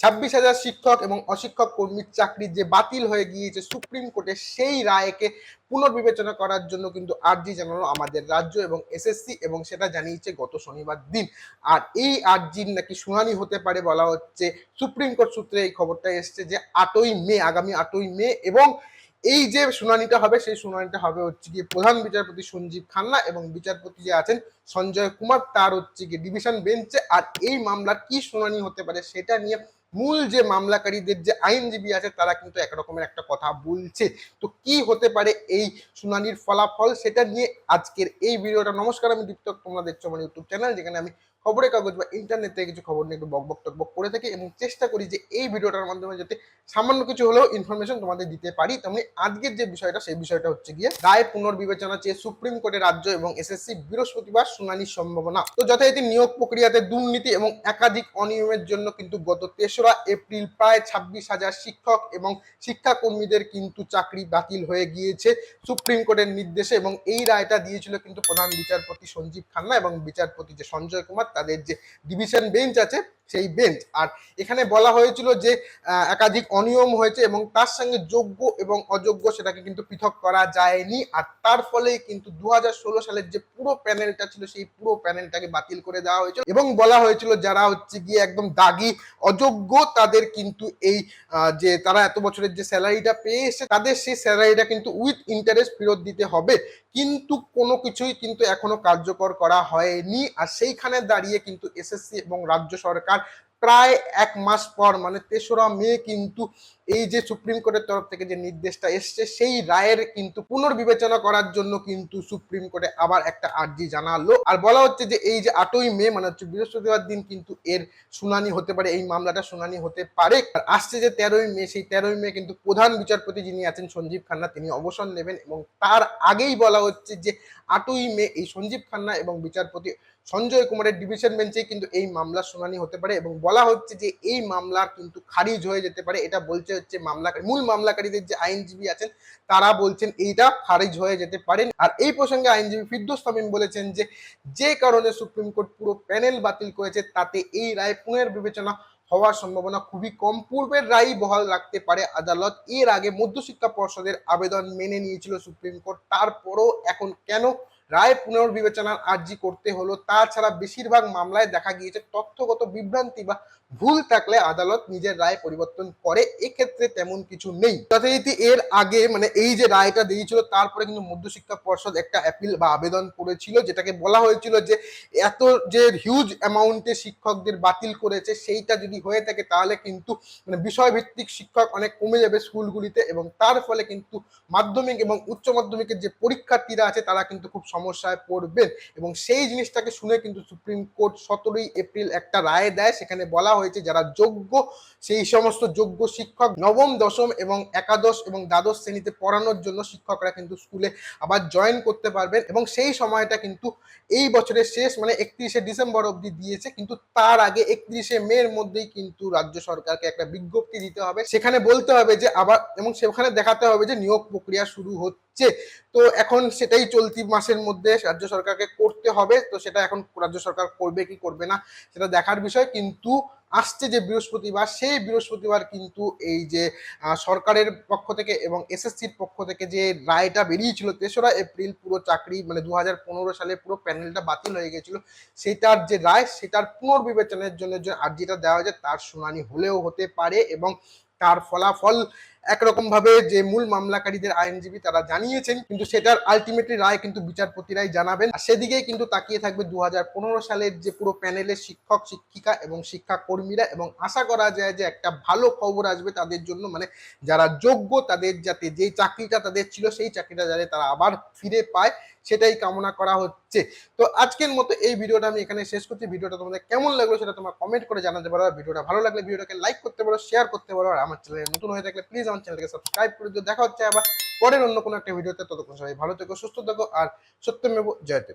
ছাব্বিশ হাজার শিক্ষক এবং অশিক্ষক কর্মীর চাকরি যে বাতিল হয়ে গিয়েছে সুপ্রিম কোর্টে সেই রায়কে পুনর্বিবেচনা করার জন্য কিন্তু আর্জি জানালো আমাদের রাজ্য এবং এসএসসি এবং সেটা জানিয়েছে গত শনিবার দিন। আর এই আর্জির নাকি শুনানি হতে পারে বলা হচ্ছে, সুপ্রিম কোর্ট সূত্রে এই খবরটা এসছে যে আটই মে, আগামী আটই মে এবং এই যে শুনানিটা হবে, সেই শুনানিটা হবে হচ্ছে গিয়ে প্রধান বিচারপতি সঞ্জীব খান্না এবং বিচারপতি যে আছেন সঞ্জয় কুমার, তার হচ্ছে গিয়ে ডিভিশন বেঞ্চে। আর এই মামলার কি শুনানি হতে পারে সেটা নিয়ে মূল যে মামলাকারীদের যে আইনজীবী আছে, তারা কিন্তু একরকমের একটা কথা বলছে। তো কি হতে পারে এই শুনানির ফলাফল, সেটা নিয়ে আজকের এই ভিডিওটা। নমস্কার, আমি দীপ্তক, তোমরা দেখছ আমার ইউটিউব চ্যানেল যেখানে আমি খবরের কাগজ বা ইন্টারনেট থেকে কিছু খবর নিয়ে একটু বক বক টকবক করে থাকি এবং চেষ্টা করি যে এই ভিডিওটার মাধ্যমে যাতে সামান্য কিছু হলেও ইনফরমেশন তোমাদের দিতে পারি। তেমনি আজকের যে বিষয়টা, সেই বিষয়টা হচ্ছে গিয়ে রায় পুনর্বিবেচনা চেয়ে সুপ্রিম কোর্টের রাজ্য এবং এসএসসি বৃহস্পতিবার শুনানির সম্ভাবনা। তো যথারীতি নিয়োগ প্রক্রিয়াতে দুর্নীতি এবং একাধিক অনিয়মের জন্য কিন্তু গত তেসরা এপ্রিল প্রায় ছাব্বিশ হাজার শিক্ষক এবং শিক্ষাকর্মীদের কিন্তু চাকরি বাতিল হয়ে গিয়েছে সুপ্রিম কোর্টের নির্দেশে এবং এই রায়টা দিয়েছিল কিন্তু প্রধান বিচারপতি সঞ্জীব খান্না এবং বিচারপতি যে সঞ্জয় কুমার তাদের যে ডিভিশন বেঞ্চ আছে সেই বেঞ্চ আর এখানে বলা হয়েছিল যে একাধিক অনিয়ম হয়েছে এবং তার সঙ্গে যোগ্য এবং অযোগ্য সেটাকে কিন্তু পৃথক করা যায়নি। আর তার ফলে কিন্তু দুহাজার ষোলো সালের যে পুরো প্যানেলটা ছিল, সেই পুরো প্যানেলটাকে বাতিল করে দেওয়া হয়েছিল। এবং বলা হয়েছিল যারা হচ্ছে গিয়ে একদম দাগি অযোগ্য, তাদের কিন্তু এই যে তারা এত বছরের যে স্যালারিটা পেয়ে এসে তাদের সেই স্যালারিটা কিন্তু উইথ ইন্টারেস্ট ফেরত দিতে হবে। কিন্তু কোনো কিছুই কিন্তু এখনও কার্যকর করা হয়নি। আর সেইখানে দাঁড়িয়ে কিন্তু এসএসসি এবং রাজ্য সরকার প্রায় এক মাস পর মানে তেসরা মে কিন্তু এই যে সুপ্রিম কোর্টের তরফ থেকে যে নির্দেশটা এসছে, সেই রায়ের কিন্তু পুনর্বিবেচনা করার জন্য কিন্তু সুপ্রিম কোর্টে আবার একটা আর্জি জানালো। আর বলা হচ্ছে যে এই যে আটই মে মানে হচ্ছে বৃহস্পতিবার দিন কিন্তু এর শুনানি হতে পারে, এই মামলাটা শুনানি হতে পারে। আর আসছে যে তেরোই মে, সেই তেরোই মে কিন্তু প্রধান বিচারপতি যিনি আছেন সঞ্জীব খান্না, তিনি অবসর নেবেন এবং তার আগেই বলা হচ্ছে যে আটই মে এই সঞ্জীব খান্না এবং বিচারপতি সঞ্জয় কুমারের ডিভিশন বেঞ্চে কিন্তু এই মামলার শুনানি হতে পারে এবং বলা হচ্ছে যে এই মামলা কিন্তু খারিজ হয়ে যেতে পারে। এটা বলছে হচ্ছে মামলা মূল মামলাকারীদের যে আইনজীবী আছেন, তারা বলছেন এইটা খারিজ হয়ে যেতে পারে। আর এই প্রসঙ্গে আইনজীবী ফিরদোস তামিম বলেছেন যে যে কারণে সুপ্রিম কোর্ট পুরো প্যানেল বাতিল করেছে, তাতে এই রায় পুনর্বিবেচনা হওয়ার সম্ভাবনা খুবই কম। পূর্বের রায় বহাল রাখতে পারে আদালত। এর আগে মধ্যশিক্ষা পর্ষদের আবেদন মেনে নিয়েছিল সুপ্রিম কোর্ট। তারপরও এখন কেন রায় পুনর্বিবেচনার আর্জি করতে হলো। তাছাড়া বেশিরভাগ মামলায় দেখা গিয়েছে তথ্যগত বিভ্রান্তি বা ভুল থাকলে আদালত নিজের রায় পরিবর্তন করে। এক্ষেত্রে তেমন কিছু নেই। যথারীতি এর আগে মানে এই যে রায়টা দিয়েছিল, তারপরে কিন্তু মধ্যশিক্ষা পর্ষদ একটা অ্যাপিল বা আবেদন করেছিল, যেটাকে বলা হয়েছিল যে এত যে হিউজ অ্যামাউন্টে শিক্ষকদের বাতিল করেছে, সেইটা যদি হয়ে থাকে তাহলে কিন্তু মানে বিষয়ভিত্তিক শিক্ষক অনেক কমে যাবে স্কুলগুলিতে এবং তার ফলে কিন্তু মাধ্যমিক এবং উচ্চ মাধ্যমিকের যে পরীক্ষার্থীরা আছে, তারা কিন্তু খুব সমস্যায় পড়বেন। এবং সেই জিনিসটাকে শুনে কিন্তু সুপ্রিম কোর্ট সতেরোই এপ্রিল একটা রায় দেয়। সেখানে বলা হয়েছে, যারা যোগ্য, সেই সমস্ত যোগ্য শিক্ষক নবম, দশম এবং একাদশ এবং দ্বাদশ শ্রেণীতে পড়ানোর জন্য শিক্ষকরা কিন্তু স্কুলে আবার জয়েন করতে পারবেন। এবং সেই সময়টা কিন্তু এই বছরের শেষ মানে একত্রিশে ডিসেম্বর অবধি দিয়েছে। কিন্তু তার আগে একত্রিশে মে এর মধ্যেই কিন্তু রাজ্য সরকারকে একটা বিজ্ঞপ্তি দিতে হবে। সেখানে বলতে হবে যে আবার, এবং সেখানে দেখাতে হবে যে নিয়োগ প্রক্রিয়া শুরু হচ্ছে তো এখন সেটাই চলতি মাসের মধ্যে রাজ্য সরকারকে করতে হবে। তো সেটা এখন রাজ্য সরকার করবে কি করবে না সেটা দেখার বিষয়। কিন্তু আসছে যে বৃহস্পতিবার, সেই বৃহস্পতিবার কিন্তু এই যে সরকারের পক্ষ থেকে এবং এসএসসির পক্ষ থেকে যে রায়টা বেরিয়েছিল তেসরা এপ্রিল পুরো চাকরি মানে দু হাজার পনেরো সালে পুরো প্যানেলটা বাতিল হয়ে গেছিল, সেটার যে রায় সেটার পুনর্বিবেচনের জন্য যে আর্জিটা দেওয়া হয়েছে তার শুনানি হলেও হতে পারে এবং তার ফলাফল একরকম ভাবে যে মূল মামলাকারীদের আইনজীবী তারা জানিয়েছেন, কিন্তু সেটার আলটিমেটলি রায় কিন্তু বিচারপতিরাই জানাবেন। আর সেদিকেই কিন্তু তাকিয়ে থাকবে দু হাজার পনেরো সালের যে পুরো প্যানেলের শিক্ষক, শিক্ষিকা এবং শিক্ষা কর্মীরা এবং আশা করা যায় যে একটা ভালো খবর আসবে তাদের জন্য। মানে যারা যোগ্য তাদের যাতে যে চাকরিটা তাদের ছিল সেই চাকরিটা যাতে তারা আবার ফিরে পায়, সেটাই কামনা করা হচ্ছে। তো আজকের মতো এই ভিডিওটা আমি এখানে শেষ করছি। ভিডিওটা তোমাদের কেমন লাগল সেটা তোমরা কমেন্ট করে জানাতে পারো। ভিডিওটা ভালো লাগলে ভিডিওটাকে লাইক করতে পারো শেয়ার করতে পারো। আর আমার চ্যানেলে নতুন হয়ে থাকলে প্লিজ আমার চ্যানেলকে সাবস্ক্রাইব করে দিও। দেখা হচ্ছে আবার পরের অন্য কোনো একটা ভিডিওতে ততক্ষণ সবাই ভালো থেকো, সুস্থ থাকো, আর সত্যমেব জয়তে